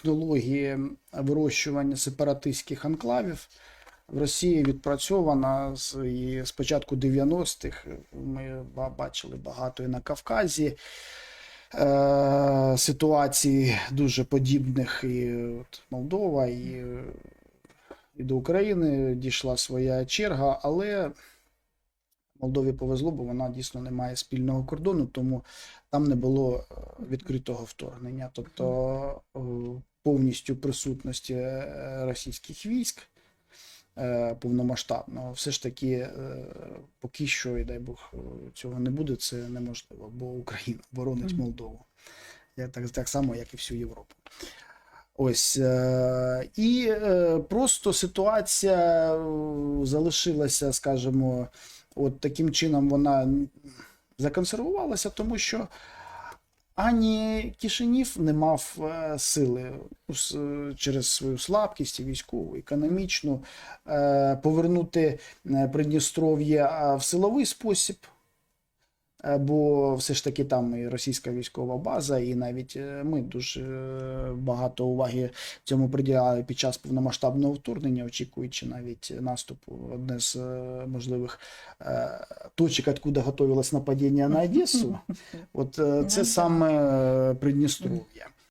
технології вирощування сепаратистських анклавів в Росії відпрацьована з з початку 90-х. Ми бачили багато і на Кавказі. Е, ситуацій дуже подібних і от Молдова, і, і до України дійшла своя черга, але Молдові повезло, бо вона дійсно не має спільного кордону, тому там не було е, відкритого вторгнення, тобто е, повністю присутності е, російських військ е, повномасштабного, все ж таки, е, поки що, і дай Бог, цього не буде, це неможливо, бо Україна боронить Молдову. Так, так само, як і всю Європу. Ось і просто ситуація залишилася, скажімо, от таким чином вона законсервувалася, тому що ані Кишинів не мав е, сили ну, через свою слабкість військову, економічну е, повернути е, Придністров'я в силовий спосіб. Бо все ж таки там і російська військова база, і навіть е, ми дуже е, багато уваги цьому приділяли під час повномасштабного вторгнення, очікуючи навіть наступу. Одне з е, можливих точок, откуда готувалось нападіння на Одесу, от це Ну, саме Придністров'я.